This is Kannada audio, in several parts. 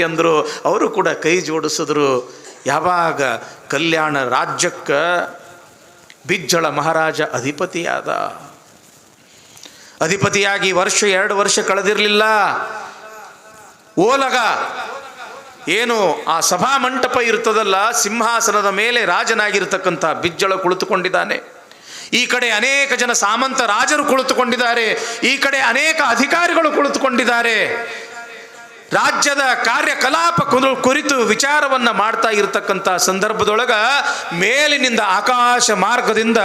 ಅಂದರು ಅವರು ಕೂಡ ಕೈ ಜೋಡಿಸಿದ್ರು. ಯಾವಾಗ ಕಲ್ಯಾಣ ರಾಜ್ಯಕ್ಕೆ ಬಿಜ್ಜಳ ಮಹಾರಾಜ ಅಧಿಪತಿಯಾದ. ಅಧಿಪತಿಯಾಗಿ ವರ್ಷ ಎರಡು ವರ್ಷ ಕಳೆದಿರಲಿಲ್ಲ. ಓಲಗ ಏನು ಆ ಸಭಾ ಮಂಟಪ ಇರ್ತದಲ್ಲ, ಸಿಂಹಾಸನದ ಮೇಲೆ ರಾಜನಾಗಿರ್ತಕ್ಕಂಥ ಬಿಜ್ಜಳ ಕುಳಿತುಕೊಂಡಿದ್ದಾನೆ. ಈ ಕಡೆ ಅನೇಕ ಜನ ಸಾಮಂತ ರಾಜರು ಕುಳಿತುಕೊಂಡಿದ್ದಾರೆ. ಈ ಕಡೆ ಅನೇಕ ಅಧಿಕಾರಿಗಳು ಕುಳಿತುಕೊಂಡಿದ್ದಾರೆ. ರಾಜ್ಯದ ಕಾರ್ಯಕಲಾಪ ಕುರು- ಕುರಿತು ವಿಚಾರವನ್ನ ಮಾಡ್ತಾ ಇರತಕ್ಕಂಥ ಸಂದರ್ಭದೊಳಗ ಮೇಲಿನಿಂದ ಆಕಾಶ ಮಾರ್ಗದಿಂದ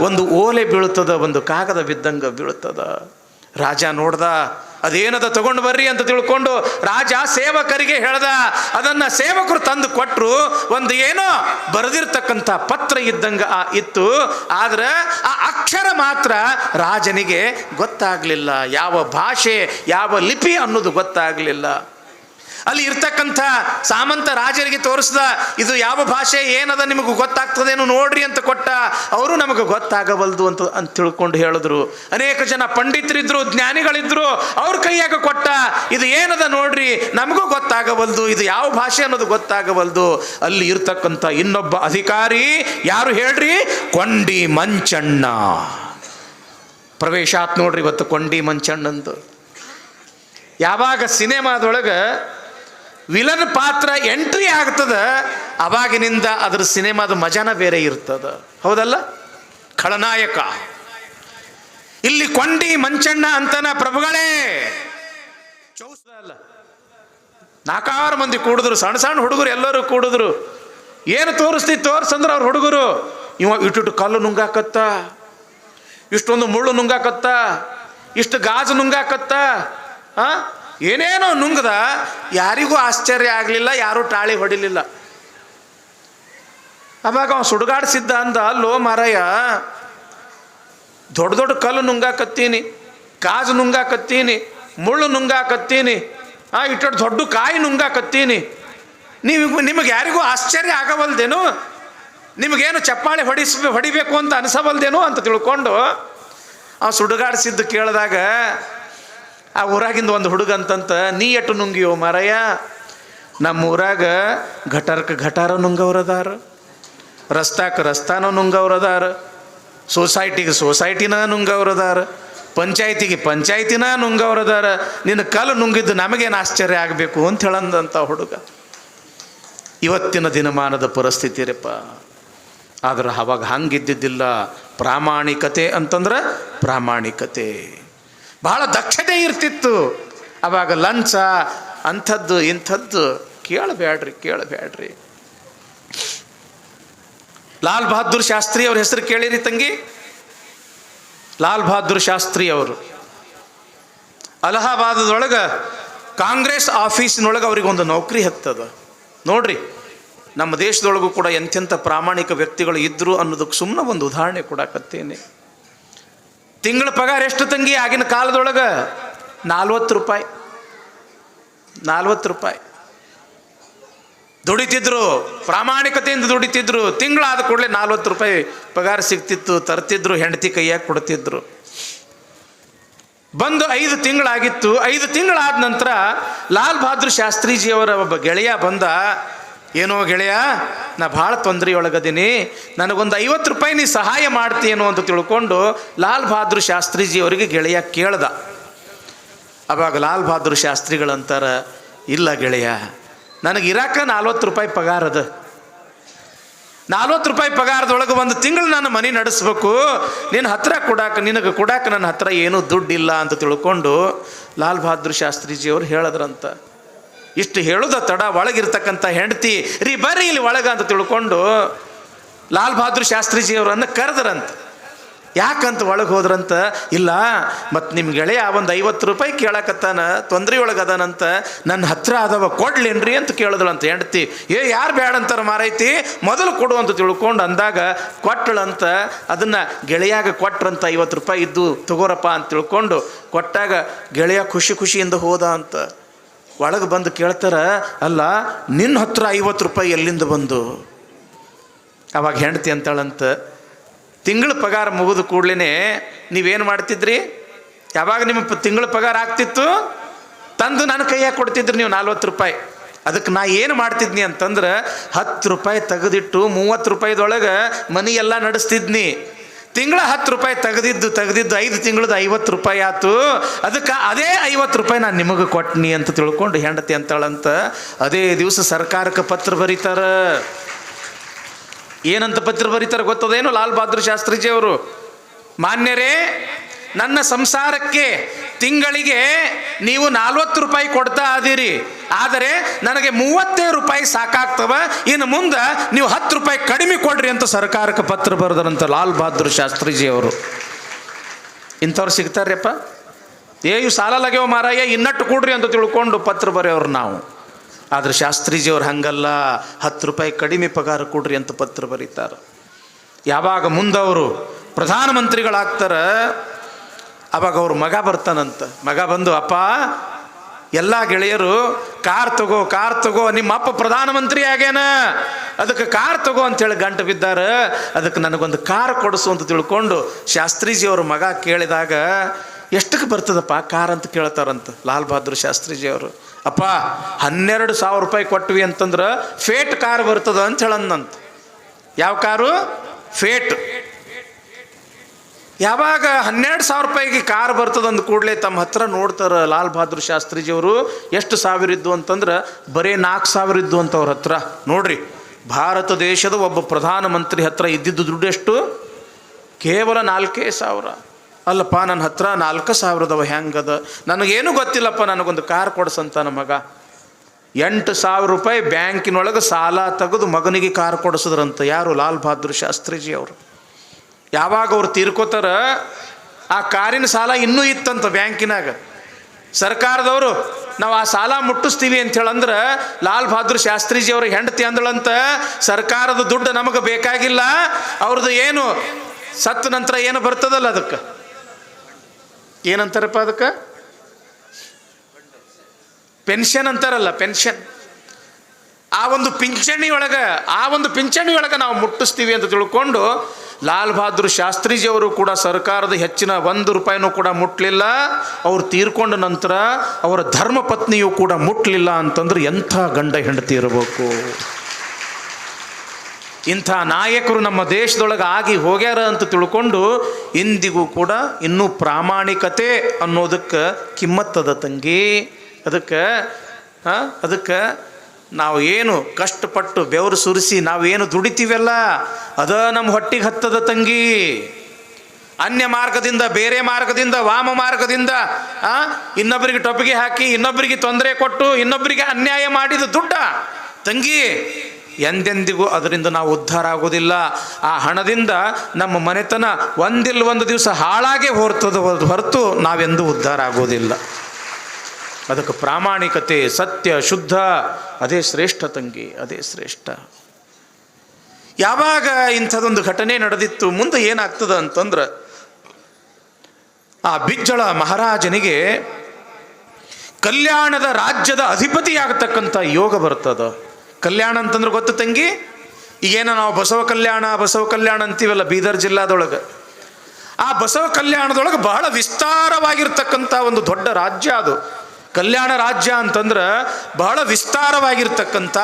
ಒಂದು ಓಲೆ ಬೀಳುತ್ತದ, ಒಂದು ಕಾಗದ ಬಿದ್ದಂಗ ಬೀಳುತ್ತದ. ರಾಜ ನೋಡ್ದ, ಅದೇನದ ತಗೊಂಡು ಬರ್ರಿ ಅಂತ ತಿಳ್ಕೊಂಡು ರಾಜ ಸೇವಕರಿಗೆ ಹೇಳ್ದ, ಅದನ್ನ ಸೇವಕರು ತಂದು ಕೊಟ್ಟರು ಒಂದು ಏನೋ ಬರೆದಿರ್ತಕ್ಕಂಥ ಪತ್ರ ಇದ್ದಂಗ ಆ ಇತ್ತು. ಆದ್ರೆ ಆ ಅಕ್ಷರ ಮಾತ್ರ ರಾಜನಿಗೆ ಗೊತ್ತಾಗ್ಲಿಲ್ಲ. ಯಾವ ಭಾಷೆ, ಯಾವ ಲಿಪಿ ಅನ್ನೋದು ಗೊತ್ತಾಗ್ಲಿಲ್ಲ. ಅಲ್ಲಿ ಇರ್ತಕ್ಕಂಥ ಸಾಮಂತ ರಾಜರಿಗೆ ತೋರಿಸ್ದ ಇದು ಯಾವ ಭಾಷೆ, ಏನದ ನಿಮಗೆ ಗೊತ್ತಾಗ್ತದೇನು ನೋಡ್ರಿ ಅಂತ ಕೊಟ್ಟ ಅವರು ನಮಗೆ ಗೊತ್ತಾಗಬಲ್ದು ಅಂತ ಅಂತ ತಿಳ್ಕೊಂಡು ಹೇಳಿದ್ರು. ಅನೇಕ ಜನ ಪಂಡಿತರಿದ್ರು, ಜ್ಞಾನಿಗಳಿದ್ರು, ಅವ್ರ ಕೈಯಾಗ ಕೊಟ್ಟ ಇದು ಏನದ ನೋಡ್ರಿ, ನಮಗೂ ಗೊತ್ತಾಗಬಲ್ದು ಇದು ಯಾವ ಭಾಷೆ ಅನ್ನೋದು ಗೊತ್ತಾಗಬಲ್ದು ಅಲ್ಲಿ ಇರ್ತಕ್ಕಂಥ ಇನ್ನೊಬ್ಬ ಅಧಿಕಾರಿ ಯಾರು ಹೇಳ್ರಿ? ಕೊಂಡಿ ಮಂಚಣ್ಣ. ಪ್ರವೇಶ ಆತ್ ನೋಡ್ರಿ ಇವತ್ತು ಕೊಂಡಿ ಮಂಚಣ್ಣಂದು. ಯಾವಾಗ ಸಿನಿಮಾದೊಳಗೆ ವಿಲನ್ ಪಾತ್ರ ಎಂಟ್ರಿ ಆಗ್ತದ, ಅವಾಗಿನಿಂದ ಅದ್ರ ಸಿನಿಮಾದ ಮಜಾನ ಬೇರೆ ಇರ್ತದ. ಹೌದಲ್ಲ? ಖಳನಾಯಕ. ಇಲ್ಲಿ ಕೊಂಡಿ ಮಂಚಣ್ಣ ಅಂತನ ಪ್ರಭುಗಳೇ! ಚೌಸ ಅಲ್ಲ ನಾಲ್ಕಾರು ಮಂದಿ ಕೂಡಿದ್ರು, ಸಣ್ಣ ಸಣ್ಣ ಹುಡುಗರು ಎಲ್ಲರೂ ಕೂಡಿದ್ರು. ಏನು ತೋರಿಸ್ತಿ ತೋರ್ಸಂದ್ರೆ ಅವ್ರ ಹುಡುಗರು? ಇವ ಇಟ್ಟು ಕಲ್ಲು ನುಂಗಾಕತ್ತ, ಇಷ್ಟೊಂದು ಮುಳ್ಳು ನುಂಗಾಕತ್ತ, ಇಷ್ಟು ಗಾಜು ನುಂಗಾಕತ್ತ, ಆ? ಏನೇನೋ ನುಂಗದ, ಯಾರಿಗೂ ಆಶ್ಚರ್ಯ ಆಗಲಿಲ್ಲ, ಯಾರೂ ಟಾಳಿ ಹೊಡಿಲಿಲ್ಲ. ಅವಾಗ ಅವ ಸುಡುಗಾಡಿಸಿದ್ದ ಅಂದ ಲೋ ಮಾರಯ್ಯ ದೊಡ್ಡ ದೊಡ್ಡ ಕಲ್ಲು ನುಂಗಾಕತ್ತೀನಿ ಕಾಜು ನುಂಗಾಕತ್ತೀನಿ, ಮುಳ್ಳು ನುಂಗಾಕತ್ತೀನಿ, ಆ ಇಟ್ಟು ದೊಡ್ಡ ಕಾಯಿ ನುಂಗಾಕತ್ತೀನಿ. ನೀವು ನಿಮಗೆ ಯಾರಿಗೂ ಆಶ್ಚರ್ಯ ಆಗವಲ್ದೇನು? ನಿಮಗೇನು ಚಪ್ಪಾಳೆ ಹೊಡಿಸ್, ಹೊಡಿಬೇಕು ಅಂತ ಅನ್ಸವಲ್ದೇನೋ? ಅಂತ ತಿಳ್ಕೊಂಡು ಆ ಸುಡುಗಾಡಿಸಿದ್ದು ಕೇಳಿದಾಗ ಆ ಊರಾಗಿಂದ ಒಂದು ಹುಡುಗ ಅಂತಂತ, ನೀ ಎಟ್ಟು ನುಂಗಿಯೋ ಮಾರಯ್ಯ? ನಮ್ಮ ಊರಾಗ ಘಟಾರಕ್ಕೆ ಘಟಾರ ನುಂಗವ್ರದಾರ ರಸ್ತಾಕ್ಕೆ ರಸ್ತಾನ ನುಂಗವ್ರದಾರ, ಸೊಸೈಟಿಗೆ ಸೊಸೈಟಿನ ನುಂಗವ್ರದಾರ, ಪಂಚಾಯತಿಗೆ ಪಂಚಾಯತಿನ ನುಂಗವ್ರದಾರ, ನಿನ್ನ ಕಲ್ಲು ನುಂಗಿದ್ದು ನಮಗೇನು ಆಶ್ಚರ್ಯ ಆಗಬೇಕು? ಅಂತ ಹೇಳಂದಂಥ ಹುಡುಗ. ಇವತ್ತಿನ ದಿನಮಾನದ ಪರಿಸ್ಥಿತಿ ರೀಪ್ಪ ಆದ್ರೆ ಅವಾಗ ಹಂಗಿದ್ದಿದ್ದಿಲ್ಲ ಪ್ರಾಮಾಣಿಕತೆ ಅಂತಂದ್ರೆ ಪ್ರಾಮಾಣಿಕತೆ. ಬಹಳ ದಕ್ಷತೆ ಇರ್ತಿತ್ತು. ಅವಾಗ ಲಂಚ, ಅಂಥದ್ದು, ಇಂಥದ್ದು. ಕೇಳಬೇಡ್ರಿ ಕೇಳಬೇಡ್ರಿ. ಲಾಲ್ ಬಹದ್ದೂರ್ ಶಾಸ್ತ್ರಿ ಅವ್ರ ಹೆಸರು ಕೇಳಿರಿ ತಂಗಿ. ಲಾಲ್ ಬಹದ್ದೂರ್ ಶಾಸ್ತ್ರಿ ಅವರು. ಅಲಹಾಬಾದದೊಳಗೆ ಕಾಂಗ್ರೆಸ್ ಆಫೀಸಿನೊಳಗೆ ಅವ್ರಿಗೆ ಒಂದು ನೌಕರಿ ಹತ್ತದ. ನೋಡ್ರಿ, ನಮ್ಮ ದೇಶದೊಳಗೂ ಕೂಡ ಎಂಥೆಂಥ ಪ್ರಾಮಾಣಿಕ ವ್ಯಕ್ತಿಗಳು ಇದ್ದರು ಅನ್ನೋದಕ್ಕೆ ಸುಮ್ಮನೆ ಒಂದು ಉದಾಹರಣೆ ಕೊಡಕತ್ತೇನೆ. ತಿಂಗಳ ಪಗಾರ ಎಷ್ಟು ತಂಗಿ ಆಗಿನ ಕಾಲದೊಳಗೆ? ನಾಲ್ವತ್ತು ರೂಪಾಯಿ. ನಾಲ್ವತ್ತು ರೂಪಾಯಿ. ದುಡಿತಿದ್ರು, ಪ್ರಾಮಾಣಿಕತೆಯಿಂದ ದುಡಿತಿದ್ರು, ತಿಂಗಳಾದ ಕೂಡಲೇ ನಾಲ್ವತ್ತು ರೂಪಾಯಿ ಪಗಾರ ಸಿಗ್ತಿತ್ತು, ತರ್ತಿದ್ರು, ಹೆಂಡತಿ ಕೈಯಾಗಿ ಕೊಡ್ತಿದ್ರು. ಬಂದು ಐದು ತಿಂಗಳಾಗಿತ್ತು. ಐದು ತಿಂಗಳಾದ ನಂತರ ಲಾಲ್ ಬಹದ್ದೂರ್ ಶಾಸ್ತ್ರೀಜಿಯವರ ಒಬ್ಬ ಗೆಳೆಯ ಬಂದ ಏನೋ ಗೆಳೆಯ, ನಾ ಭಾಳ ತೊಂದರೆಯೊಳಗದೀನಿ. ನನಗೊಂದು ಐವತ್ತು ರೂಪಾಯಿ ನೀ ಸಹಾಯ ಮಾಡ್ತೀಯೇನೋ ಅಂತ ತಿಳ್ಕೊಂಡು ಲಾಲ್ ಬಹದ್ದೂರ್ ಶಾಸ್ತ್ರೀಜಿ ಅವರಿಗೆ ಗೆಳೆಯ ಕೇಳ್ದ. ಅವಾಗ ಲಾಲ್ ಬಹದ್ದೂರ್ ಶಾಸ್ತ್ರಿಗಳಂತಾರ, ಇಲ್ಲ ಗೆಳೆಯ, ನನಗೆ ಇರಾಕ ನಲ್ವತ್ತು ರೂಪಾಯಿ ಪಗಾರದ ನಲ್ವತ್ತು ರೂಪಾಯಿ ಪಗಾರದೊಳಗೆ ಒಂದು ತಿಂಗಳು ನಾನು ಮನೆ ನಡೆಸ್ಬೇಕು. ನಿನ್ನ ಹತ್ರ ಕೊಡಾಕ, ನಿನಗೆ ಕೊಡಾಕ ನನ್ನ ಹತ್ರ ಏನೂ ದುಡ್ಡಿಲ್ಲ ಅಂತ ತಿಳ್ಕೊಂಡು ಲಾಲ್ ಬಹದ್ದೂರ್ ಶಾಸ್ತ್ರೀಜಿ ಹೇಳದ್ರಂತ ಹೇಳಿದ್ರಂತ. ಇಷ್ಟು ಹೇಳುದ ತಡ, ಒಳಗಿರ್ತಕ್ಕಂಥ ಹೆಂಡತಿ, ರೀ ಬರ್ರಿ ಇಲ್ಲಿ ಒಳಗ ಅಂತ ತಿಳ್ಕೊಂಡು ಲಾಲ್ ಬಹದ್ದೂರ್ ಶಾಸ್ತ್ರೀಜಿ ಅವರನ್ನು ಕರೆದ್ರಂತ. ಯಾಕಂತ ಒಳಗೆ ಹೋದ್ರಂತ? ಇಲ್ಲ ಮತ್ತು ನಿಮ್ಮ ಗೆಳೆಯ ಒಂದು ಐವತ್ತು ರೂಪಾಯಿ ಕೇಳಕತ್ತಾನ ತೊಂದರೆ ಒಳಗದಾನಂತ ನನ್ನ ಹತ್ರ ಅದಾವ ಕೊಡ್ಲೇನ್ರಿ ಅಂತ ಕೇಳಿದಳಂತ ಹೆಂಡತಿ. ಏ, ಯಾರು ಬೇಡ ಅಂತಾರ ಮಾರೈತಿ? ಮೊದಲು ಕೊಡು ಅಂತ ತಿಳ್ಕೊಂಡು ಅಂದಾಗ ಕೊಟ್ಟಳಂತ ಅದನ್ನು ಗೆಳೆಯಾಗ ಕೊಟ್ರಂತ ಐವತ್ತು ರೂಪಾಯಿ ಇದ್ದು ತಗೋರಪ್ಪ ಅಂತ ತಿಳ್ಕೊಂಡು ಕೊಟ್ಟಾಗ ಗೆಳೆಯ ಖುಷಿ ಖುಷಿಯಿಂದ ಹೋದ ಅಂತ. ಒಳಗೆ ಬಂದು ಕೇಳ್ತಾರ, ಅಲ್ಲ ನಿನ್ನ ಹತ್ರ ಐವತ್ತು ರೂಪಾಯಿ ಎಲ್ಲಿಂದ ಬಂದು? ಅವಾಗ ಹೆಂಡತಿ ಅಂತಾಳಂತ, ತಿಂಗಳ ಪಗಾರ ಮುಗಿದ ಕೂಡಲೇ ನೀವೇನು ಮಾಡ್ತಿದ್ರಿ? ಯಾವಾಗ ನಿಮ್ಮ ತಿಂಗಳ ಪಗಾರ ಆಗ್ತಿತ್ತು? ತಂದು ನನ್ನ ಕೈಯಾಗ ಕೊಡ್ತಿದ್ರಿ ನೀವು ನಲ್ವತ್ತು ರೂಪಾಯಿ. ಅದಕ್ಕೆ ನಾ ಏನು ಮಾಡ್ತಿದ್ನಿ ಅಂತಂದ್ರೆ, ಹತ್ತು ರೂಪಾಯಿ ತೆಗೆದಿಟ್ಟು ಮೂವತ್ತು ರೂಪಾಯಿದೊಳಗೆ ಮನಿ ಎಲ್ಲ ನಡೆಸ್ತಿದ್ನಿ. ತಿಂಗಳ ಹತ್ತು ರೂಪಾಯಿ ತೆಗೆದಿದ್ದು ತೆಗೆದಿದ್ದು ಐದು ತಿಂಗಳದ ಐವತ್ತು ರೂಪಾಯಿ ಆಯ್ತು. ಅದಕ್ಕೆ ಅದೇ ಐವತ್ತು ರೂಪಾಯಿ ನಾನು ನಿಮಗೆ ಕೊಟ್ನಿ ಅಂತ ತಿಳ್ಕೊಂಡು ಹೆಂಡತಿ ಅಂತಾಳಂತ ಅದೇ ದಿವಸ ಸರ್ಕಾರಕ್ಕೆ ಪತ್ರ ಬರೀತಾರ. ಏನಂತ ಪತ್ರ ಬರೀತಾರೆ ಗೊತ್ತದೇನು? ಲಾಲ್ ಬಹದ್ದೂರ್ ಶಾಸ್ತ್ರಿಜಿ ಅವರು. ಮಾನ್ಯರೇ, ನನ್ನ ಸಂಸಾರಕ್ಕೆ ತಿಂಗಳಿಗೆ ನೀವು ನಲ್ವತ್ತು ರೂಪಾಯಿ ಕೊಡ್ತಾ ಅದೀರಿ ಆದರೆ ನನಗೆ ಮೂವತ್ತೇ ರೂಪಾಯಿ ಸಾಕಾಗ್ತವ. ಇನ್ನು ಮುಂದೆ ನೀವು ಹತ್ತು ರೂಪಾಯಿ ಕಡಿಮೆ ಕೊಡ್ರಿ ಅಂತ ಸರ್ಕಾರಕ್ಕೆ ಪತ್ರ ಬರೆದ್ರಂತ ಲಾಲ್ ಬಹದ್ದೂರ್ ಶಾಸ್ತ್ರಿಜಿ ಅವರು ಇಂಥವ್ರು ಸಿಗ್ತಾರ್ಯಪ್ಪ. ಏ ಇವು ಸಾಲ ಲಗ್ಯವ ಮಾರಾಯ, ಇನ್ನಟ್ಟು ಕೊಡ್ರಿ ಅಂತ ತಿಳ್ಕೊಂಡು ಪತ್ರ ಬರೆಯೋರು ನಾವು. ಆದ್ರೆ ಶಾಸ್ತ್ರೀಜಿಯವ್ರು ಹಂಗಲ್ಲ. ಹತ್ತು ರೂಪಾಯಿ ಕಡಿಮೆ ಪಗಾರ ಕೊಡ್ರಿ ಅಂತ ಪತ್ರ ಬರೀತಾರೆ. ಯಾವಾಗ ಮುಂದವರು ಪ್ರಧಾನಮಂತ್ರಿಗಳಾಗ್ತಾರ, ಅವಾಗ ಅವ್ರ ಮಗ ಬರ್ತಾನಂತ. ಮಗ ಬಂದು, ಅಪ್ಪ ಎಲ್ಲ ಗೆಳೆಯರು, ಕಾರ್ ತಗೋ ಕಾರ್ ತಗೋ, ನಿಮ್ಮ ಅಪ್ಪ ಪ್ರಧಾನಮಂತ್ರಿ ಆಗ್ಯಾನ. ಅದಕ್ಕೆ ಕಾರ್ ತಗೋ ಅಂತೇಳಿ ಗಂಟು ಬಿದ್ದಾರ. ಅದಕ್ಕೆ ನನಗೊಂದು ಕಾರ್ ಕೊಡಿಸು ಅಂತ ತಿಳ್ಕೊಂಡು ಶಾಸ್ತ್ರೀಜಿ ಅವ್ರ ಮಗ ಕೇಳಿದಾಗ, ಎಷ್ಟಕ್ಕೆ ಬರ್ತದಪ್ಪ ಕಾರ್ ಅಂತ ಕೇಳ್ತಾರಂತ. ಲಾಲ್ ಬಹದ್ದೂರ್ ಶಾಸ್ತ್ರೀಜಿಯವರು ಅಪ್ಪ, ಹನ್ನೆರಡು ಸಾವಿರ ರೂಪಾಯಿ ಕೊಟ್ವಿ ಅಂತಂದ್ರೆ ಫೇಟ್ ಕಾರ್ ಬರ್ತದ ಅಂತ ಹೇಳಂದಂತ ಯಾವ ಕಾರು? ಫೇಟ್. ಯಾವಾಗ ಹನ್ನೆರಡು ಸಾವಿರ ರೂಪಾಯಿಗೆ ಕಾರ್ ಬರ್ತದ ಅಂದ ಕೂಡಲೇ ತಮ್ಮ ಹತ್ರ ನೋಡ್ತಾರೆ ಲಾಲ್ ಬಹದ್ದೂರ್ ಶಾಸ್ತ್ರಿಜಿಯವರು ಎಷ್ಟು ಸಾವಿರ ಇದ್ದು ಅಂತಂದ್ರೆ ಬರೀ ನಾಲ್ಕು ಸಾವಿರ ಇದ್ದು ಅಂತ ಅವ್ರ ಹತ್ರ. ನೋಡ್ರಿ, ಭಾರತ ದೇಶದ ಒಬ್ಬ ಪ್ರಧಾನಮಂತ್ರಿ ಹತ್ರ ಇದ್ದಿದ್ದು ದುಡ್ಡು ಎಷ್ಟು? ಕೇವಲ ನಾಲ್ಕೇ ಸಾವಿರ. ಅಲ್ಲಪ್ಪ ನನ್ನ ಹತ್ರ ನಾಲ್ಕು ಸಾವಿರದವ ಹೆಂಗದ ನನಗೇನು ಗೊತ್ತಿಲ್ಲಪ್ಪ, ನನಗೊಂದು ಕಾರ್ ಕೊಡ್ಸಂತ ಮಗ. ಎಂಟು ಸಾವಿರ ರೂಪಾಯಿ ಬ್ಯಾಂಕಿನೊಳಗೆ ಸಾಲ ತೆಗೆದು ಮಗನಿಗೆ ಕಾರ್ ಕೊಡಿಸಿದ್ರಂತ ಯಾರು? ಲಾಲ್ ಬಹದ್ದೂರ್ ಶಾಸ್ತ್ರಿಜಿ ಅವರು ಯಾವಾಗ ಅವ್ರು ತೀರ್ಕೋತಾರ, ಆ ಕಾರಿನ ಸಾಲ ಇನ್ನೂ ಇತ್ತಂತ ಬ್ಯಾಂಕಿನಾಗ. ಸರ್ಕಾರದವರು, ನಾವು ಆ ಸಾಲ ಮುಟ್ಟಿಸ್ತೀವಿ ಅಂತ ಹೇಳಂದ್ರೆ ಲಾಲ್ ಬಹದ್ದೂರ್ ಶಾಸ್ತ್ರೀಜಿ ಅವ್ರ ಹೆಂಡತಿ ಅಂದಳಂತ ಸರ್ಕಾರದ ದುಡ್ಡು ನಮಗೆ ಬೇಕಾಗಿಲ್ಲ ಅವ್ರದ್ದು ಏನು ಸತ್ತ ನಂತರ ಏನು ಬರ್ತದಲ್ಲ ಅದಕ್ಕೆ? ಏನಂತಾರಪ್ಪ ಅದಕ್ಕೆ? ಪೆನ್ಷನ್ ಅಂತಾರಲ್ಲ, ಪೆನ್ಷನ್. ಆ ಒಂದು ಪಿಂಚಣಿ ಆ ಒಂದು ಪಿಂಚಣಿ ನಾವು ಮುಟ್ಟಿಸ್ತೀವಿ ಅಂತ ತಿಳ್ಕೊಂಡು ಲಾಲ್ ಬಹದ್ದೂರ್ ಶಾಸ್ತ್ರೀಜಿಯವರು ಕೂಡ ಸರ್ಕಾರದ ಹೆಚ್ಚಿನ ಒಂದು ರೂಪಾಯಿನೂ ಕೂಡ ಮುಟ್ಟಲಿಲ್ಲ ಅವ್ರು ತೀರ್ಕೊಂಡ ನಂತರ ಅವರ ಧರ್ಮ ಪತ್ನಿಯು ಕೂಡ ಮುಟ್ಟಲಿಲ್ಲ ಅಂತಂದ್ರೆ ಎಂಥ ಗಂಡ ಹೆಂಡತಿ ಇರಬೇಕು? ಇಂಥ ನಾಯಕರು ನಮ್ಮ ದೇಶದೊಳಗೆ ಆಗಿ ಹೋಗ್ಯಾರ ಅಂತ ತಿಳ್ಕೊಂಡು ಇಂದಿಗೂ ಕೂಡ ಇನ್ನೂ ಪ್ರಾಮಾಣಿಕತೆ ಅನ್ನೋದಕ್ಕೆ ಕಿಮ್ಮತ್ತದ ತಂಗಿ. ಅದಕ್ಕೆ ಅದಕ್ಕೆ ನಾವು ಏನು ಕಷ್ಟಪಟ್ಟು ಬೆವರು ಸುರಿಸಿ ನಾವೇನು ದುಡಿತೀವಲ್ಲ? ಅದ ನಮ್ಮ ಹೊಟ್ಟಿಗೆ ಹತ್ತದ ತಂಗಿ. ಅನ್ಯ ಮಾರ್ಗದಿಂದ, ಬೇರೆ ಮಾರ್ಗದಿಂದ, ವಾಮ ಮಾರ್ಗದಿಂದ, ಆ ಇನ್ನೊಬ್ಬರಿಗೆ ಟೊಪ್ಪಿಗೆ ಹಾಕಿ ಇನ್ನೊಬ್ಬರಿಗೆ ತೊಂದರೆ ಕೊಟ್ಟು ಇನ್ನೊಬ್ಬರಿಗೆ ಅನ್ಯಾಯ ಮಾಡಿದ ದುಡ್ಡ. ತಂಗಿ, ಎಂದೆಂದಿಗೂ ಅದರಿಂದ ನಾವು ಉದ್ಧಾರ ಆಗೋದಿಲ್ಲ. ಆ ಹಣದಿಂದ ನಮ್ಮ ಮನೆತನ ಒಂದಿಲ್ಲ ಒಂದು ದಿವಸ ಹಾಳಾಗೆ ಹೊರತದ, ಹೊರತು ನಾವೆಂದೂ ಉದ್ಧಾರ ಆಗೋದಿಲ್ಲ. ಅದಕ್ಕೆ ಪ್ರಾಮಾಣಿಕತೆ, ಸತ್ಯ, ಶುದ್ಧ, ಅದೇ ಶ್ರೇಷ್ಠ ತಂಗಿ, ಅದೇ ಶ್ರೇಷ್ಠ. ಯಾವಾಗ ಇಂಥದೊಂದು ಘಟನೆ ನಡೆದಿತ್ತು, ಮುಂದೆ ಏನಾಗ್ತದ ಅಂತಂದ್ರೆ, ಆ ಬಿಜ್ಜಳ ಮಹಾರಾಜನಿಗೆ ಕಲ್ಯಾಣದ ರಾಜ್ಯದ ಅಧಿಪತಿಯಾಗತಕ್ಕಂಥ ಯೋಗ ಬರ್ತದ. ಕಲ್ಯಾಣ ಅಂತಂದ್ರೆ ಗೊತ್ತು ತಂಗಿ? ಈಗೇನ ನಾವು ಬಸವ ಕಲ್ಯಾಣ ಬಸವ ಕಲ್ಯಾಣ ಅಂತೀವಲ್ಲ ಬೀದರ್ ಜಿಲ್ಲಾದೊಳಗೆ. ಆ ಬಸವ ಕಲ್ಯಾಣದೊಳಗೆ ಬಹಳ ವಿಸ್ತಾರವಾಗಿರ್ತಕ್ಕಂಥ ಒಂದು ದೊಡ್ಡ ರಾಜ್ಯ ಅದು. ಕಲ್ಯಾಣ ರಾಜ್ಯ ಅಂತಂದ್ರೆ ಬಹಳ ವಿಸ್ತಾರವಾಗಿರ್ತಕ್ಕಂಥ,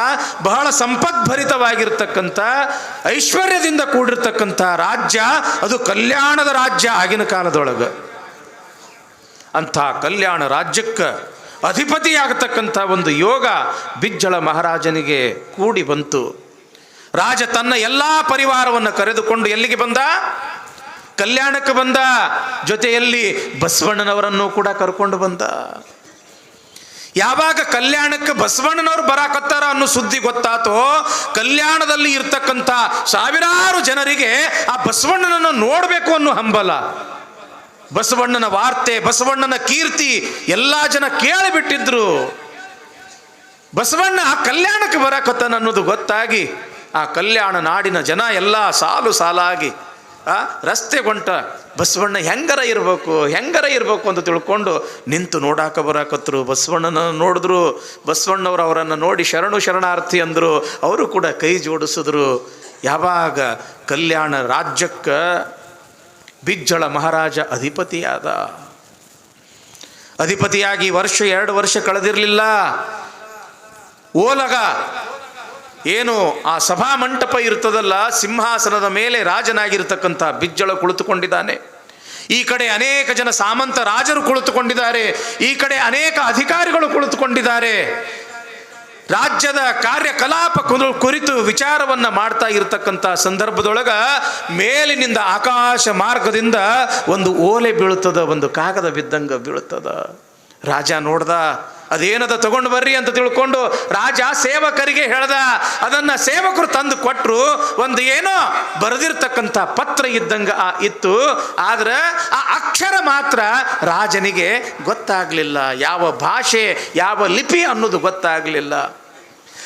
ಬಹಳ ಸಂಪದ್ಭರಿತವಾಗಿರ್ತಕ್ಕಂಥ, ಐಶ್ವರ್ಯದಿಂದ ಕೂಡಿರ್ತಕ್ಕಂಥ ರಾಜ್ಯ ಅದು ಕಲ್ಯಾಣದ ರಾಜ್ಯ ಆಗಿನ ಕಾಲದೊಳಗೆ. ಅಂಥ ಕಲ್ಯಾಣ ರಾಜ್ಯಕ್ಕೆ ಅಧಿಪತಿಯಾಗತಕ್ಕಂಥ ಒಂದು ಯೋಗ ಬಿಜ್ಜಳ ಮಹಾರಾಜನಿಗೆ ಕೂಡಿ ಬಂತು. ರಾಜ ತನ್ನ ಎಲ್ಲ ಪರಿವಾರವನ್ನು ಕರೆದುಕೊಂಡು ಎಲ್ಲಿಗೆ ಬಂದ? ಕಲ್ಯಾಣಕ್ಕೆ ಬಂದ. ಜೊತೆಯಲ್ಲಿ ಬಸವಣ್ಣನವರನ್ನು ಕೂಡ ಕರ್ಕೊಂಡು ಬಂದ. ಯಾವಾಗ ಕಲ್ಯಾಣಕ್ಕೆ ಬಸವಣ್ಣನವ್ರು ಬರಾಕತ್ತಾರ ಅನ್ನೋ ಸುದ್ದಿ ಗೊತ್ತಾತೋ, ಕಲ್ಯಾಣದಲ್ಲಿ ಇರ್ತಕ್ಕಂಥ ಸಾವಿರಾರು ಜನರಿಗೆ ಆ ಬಸವಣ್ಣನನ್ನು ನೋಡಬೇಕು ಅನ್ನೋ ಹಂಬಲ. ಬಸವಣ್ಣನ ವಾರ್ತೆ, ಬಸವಣ್ಣನ ಕೀರ್ತಿ ಎಲ್ಲ ಜನ ಕೇಳಿಬಿಟ್ಟಿದ್ರು. ಬಸವಣ್ಣ ಕಲ್ಯಾಣಕ್ಕೆ ಬರಾಕತ್ತಾನ ಅನ್ನೋದು ಗೊತ್ತಾಗಿ ಆ ಕಲ್ಯಾಣ ನಾಡಿನ ಜನ ಎಲ್ಲ ಸಾಲು ಸಾಲಾಗಿ ಆ ರಸ್ತೆ ಗೊಂಟ. ಬಸವಣ್ಣ ಹೆಂಗರ ಇರಬೇಕು? ಹೆಂಗರ ಇರಬೇಕು ಅಂತ ತಿಳ್ಕೊಂಡು ನಿಂತು ನೋಡಾಕ ಬರಾಕತ್ರು. ಬಸವಣ್ಣನ ನೋಡಿದ್ರು. ಬಸವಣ್ಣವ್ರು ಅವರನ್ನು ನೋಡಿ ಶರಣು ಶರಣಾರ್ಥಿ ಅಂದರು. ಅವರು ಕೂಡ ಕೈ ಜೋಡಿಸಿದ್ರು. ಯಾವಾಗ ಕಲ್ಯಾಣ ರಾಜ್ಯಕ್ಕೆ ಬಿಜ್ಜಳ ಮಹಾರಾಜ ಅಧಿಪತಿಯಾದ? ಅಧಿಪತಿಯಾಗಿ ವರ್ಷ ಎರಡು ವರ್ಷ ಕಳೆದಿರಲಿಲ್ಲ. ಓಲಗ ಏನು ಆ ಸಭಾ ಮಂಟಪ ಇರ್ತದಲ್ಲ, ಸಿಂಹಾಸನದ ಮೇಲೆ ರಾಜನಾಗಿರ್ತಕ್ಕಂಥ ಬಿಜ್ಜಳ ಕುಳಿತುಕೊಂಡಿದ್ದಾನೆ. ಈ ಕಡೆ ಅನೇಕ ಜನ ಸಾಮಂತ ರಾಜರು ಕುಳಿತುಕೊಂಡಿದ್ದಾರೆ, ಈ ಕಡೆ ಅನೇಕ ಅಧಿಕಾರಿಗಳು ಕುಳಿತುಕೊಂಡಿದ್ದಾರೆ. ರಾಜ್ಯದ ಕಾರ್ಯಕಲಾಪ ಕುರು- ಕುರಿತು ವಿಚಾರವನ್ನ ಮಾಡ್ತಾ ಇರತಕ್ಕಂಥ ಸಂದರ್ಭದೊಳಗ ಮೇಲಿನಿಂದ ಆಕಾಶ ಮಾರ್ಗದಿಂದ ಒಂದು ಓಲೆ ಬೀಳುತ್ತದ, ಒಂದು ಕಾಗದ ಬಿದ್ದಂಗ ಬೀಳುತ್ತದ. ರಾಜ ನೋಡ್ದ ಅದೇನದ ತಗೊಂಡು ಬರ್ರಿ ಅಂತ ತಿಳ್ಕೊಂಡು ರಾಜ ಸೇವಕರಿಗೆ ಹೇಳ್ದ, ಅದನ್ನ ಸೇವಕರು ತಂದು ಕೊಟ್ಟರು ಒಂದು ಏನೋ ಬರೆದಿರ್ತಕ್ಕಂಥ ಪತ್ರ ಇದ್ದಂಗ ಆ ಇತ್ತು. ಆದ್ರೆ ಆ ಅಕ್ಷರ ಮಾತ್ರ ರಾಜನಿಗೆ ಗೊತ್ತಾಗ್ಲಿಲ್ಲ. ಯಾವ ಭಾಷೆ, ಯಾವ ಲಿಪಿ ಅನ್ನೋದು ಗೊತ್ತಾಗ್ಲಿಲ್ಲ.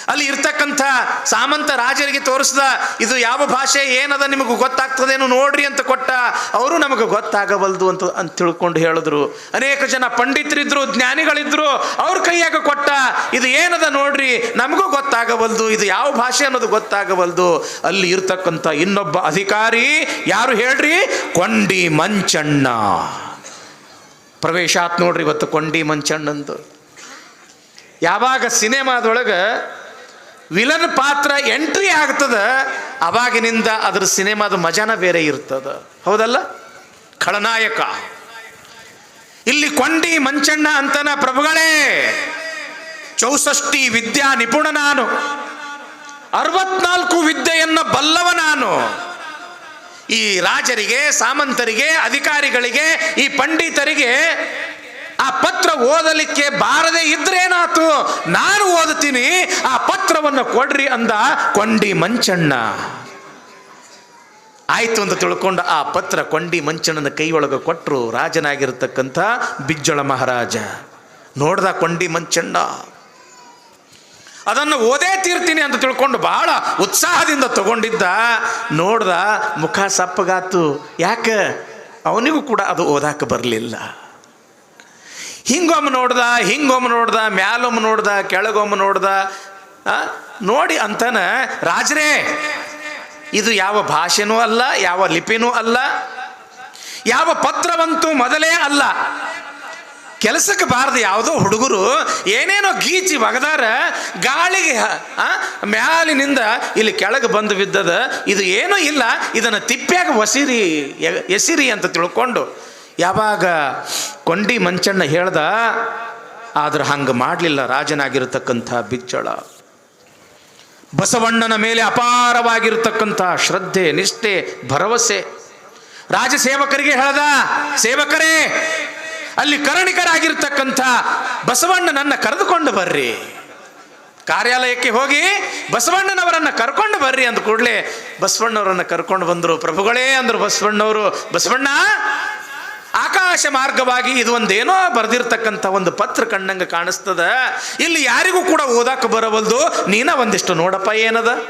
ಅಲ್ಲಿ ಇರ್ತಕ್ಕಂಥ ಸಾಮಂತ ರಾಜರಿಗೆ ತೋರಿಸಿದ ಇದು ಯಾವ ಭಾಷೆ, ಏನದ ನಿಮಗೆ ಗೊತ್ತಾಗ್ತದೇನು ನೋಡ್ರಿ ಅಂತ ಕೊಟ್ಟ ಅವರು ನಮಗೆ ಗೊತ್ತಾಗಬಲ್ದು ಅಂತ ಅಂತ ತಿಳ್ಕೊಂಡು ಹೇಳಿದ್ರು. ಅನೇಕ ಜನ ಪಂಡಿತರಿದ್ರು, ಜ್ಞಾನಿಗಳಿದ್ರು, ಅವ್ರ ಕೈಯಾಗ ಕೊಟ್ಟ ಇದು ಏನದ ನೋಡ್ರಿ, ನಮಗೂ ಗೊತ್ತಾಗಬಲ್ದು ಇದು ಯಾವ ಭಾಷೆ ಅನ್ನೋದು ಗೊತ್ತಾಗಬಲ್ದು ಅಲ್ಲಿ ಇರ್ತಕ್ಕಂಥ ಇನ್ನೊಬ್ಬ ಅಧಿಕಾರಿ ಯಾರು ಹೇಳ್ರಿ, ಕೊಂಡಿ ಮಂಚಣ್ಣ. ಪ್ರವೇಶಾತ್ ನೋಡ್ರಿ ಇವತ್ತು ಕೊಂಡಿ ಮಂಚಣ್ಣಂದು. ಯಾವಾಗ ಸಿನಿಮಾದೊಳಗೆ ವಿಲನ್ ಪಾತ್ರ ಎಂಟ್ರಿ ಆಗ್ತದ, ಅವಾಗಿನಿಂದ ಅದ್ರ ಸಿನಿಮಾದ ಮಜಾನ ಬೇರೆ ಇರ್ತದ. ಹೌದಲ್ಲ? ಖಳನಾಯಕ. ಇಲ್ಲಿ ಕೊಂಡಿ ಮಂಚಣ್ಣ ಅಂತನ ಪ್ರಭುಗಳೇ, ಚೌಸಷ್ಟಿ ವಿದ್ಯಾ ನಿಪುಣ ನಾನು. ಅರವತ್ನಾಲ್ಕು ವಿದ್ಯೆಯನ್ನ ಬಲ್ಲವ ನಾನು. ಈ ರಾಜರಿಗೆ, ಸಾಮಂತರಿಗೆ, ಅಧಿಕಾರಿಗಳಿಗೆ, ಈ ಪಂಡಿತರಿಗೆ ಆ ಪತ್ರ ಓದಲಿಕ್ಕೆ ಬಾರದೆ ಇದ್ರೇನಾತು? ನಾನು ಓದುತ್ತೀನಿ, ಆ ಪತ್ರವನ್ನು ಕೊಡ್ರಿ ಅಂದ ಕೊಂಡಿ ಮಂಚಣ್ಣ. ಆಯ್ತು ಅಂತ ತಿಳ್ಕೊಂಡು ಆ ಪತ್ರ ಕೊಂಡಿ ಮಂಚಣ್ಣನ ಕೈಯೊಳಗೆ ಕೊಟ್ಟರು ರಾಜನಾಗಿರ್ತಕ್ಕಂಥ ಬಿಜ್ಜಳ ಮಹಾರಾಜ. ನೋಡ್ದ ಕೊಂಡಿ ಮಂಚಣ್ಣ. ಅದನ್ನು ಓದೇ ತೀರ್ತೀನಿ ಅಂತ ತಿಳ್ಕೊಂಡು ಬಹಳ ಉತ್ಸಾಹದಿಂದ ತಗೊಂಡಿದ್ದ. ನೋಡ್ದ ಮುಖ ಸಪ್ಪಗಾತು. ಯಾಕೆ? ಅವನಿಗೂ ಕೂಡ ಅದು ಓದಾಕ ಬರಲಿಲ್ಲ. ಹಿಂಗೊಮ್ಮೆ ನೋಡ್ದ ಹಿಂಗೊಮ್ಮೆ ನೋಡ್ದ, ಮ್ಯಾಲೊಮ್ಮೆ ನೋಡ್ದ, ಕೆಳಗೊಮ್ಮೆ ನೋಡ್ದ ನೋಡಿ ಅಂತನ ರಾಜರೇ ಇದು ಯಾವ ಭಾಷೆನೂ ಅಲ್ಲ, ಯಾವ ಲಿಪಿನೂ ಅಲ್ಲ, ಯಾವ ಪತ್ರವಂತೂ ಮೊದಲೇ ಅಲ್ಲ. ಕೆಲಸಕ್ಕೆ ಬಾರದು ಯಾವುದೋ ಹುಡುಗರು ಏನೇನೋ ಗೀಚಿ ಒಗದಾರ, ಗಾಳಿಗೆ ಮ್ಯಾಲಿನಿಂದ ಇಲ್ಲಿ ಕೆಳಗೆ ಬಂದು ಬಿದ್ದದ, ಇದು ಏನೂ ಇಲ್ಲ, ಇದನ್ನು ತಿಪ್ಪ್ಯಾಗ ಒಸಿರಿ ಎಸಿರಿ ಅಂತ ತಿಳ್ಕೊಂಡು ಯಾವಾಗ ಕೊಂಡಿ ಮಂಚಣ್ಣ ಹೇಳ್ದ, ಆದ್ರೆ ಹಂಗೆ ಮಾಡಲಿಲ್ಲ ರಾಜನಾಗಿರತಕ್ಕಂಥ ಬಿಚ್ಚಳ. ಬಸವಣ್ಣನ ಮೇಲೆ ಅಪಾರವಾಗಿರತಕ್ಕಂಥ ಶ್ರದ್ಧೆ, ನಿಷ್ಠೆ, ಭರವಸೆ. ರಾಜ ಸೇವಕರಿಗೆ ಹೇಳದ, ಸೇವಕರೇ, ಅಲ್ಲಿ ಕರಣಿಕರಾಗಿರ್ತಕ್ಕಂಥ ಬಸವಣ್ಣನನ್ನ ಕರೆದುಕೊಂಡು ಬರ್ರಿ. ಕಾರ್ಯಾಲಯಕ್ಕೆ ಹೋಗಿ ಬಸವಣ್ಣನವರನ್ನ ಕರ್ಕೊಂಡು ಬರ್ರಿ ಅಂದ ಕೂಡಲೇ ಬಸವಣ್ಣವರನ್ನ ಕರ್ಕೊಂಡು ಬಂದರು. ಪ್ರಭುಗಳೇ ಅಂದ್ರು ಬಸವಣ್ಣವರು, ಬಸವಣ್ಣ ಆಕಾಶ ಮಾರ್ಗವಾಗಿ ಇದು ಒಂದೇನೋ ಬರೆದಿರ್ತಕ್ಕಂಥ ಒಂದು ಪತ್ರ ಕಣ್ಣಂಗೆ ಕಾಣಿಸ್ತದ. ಇಲ್ಲಿ ಯಾರಿಗೂ ಕೂಡ ಓದಾಕ ಬರವಲ್ದು. ನೀನ ಒಂದಿಷ್ಟು ನೋಡಪ್ಪ ಏನದ?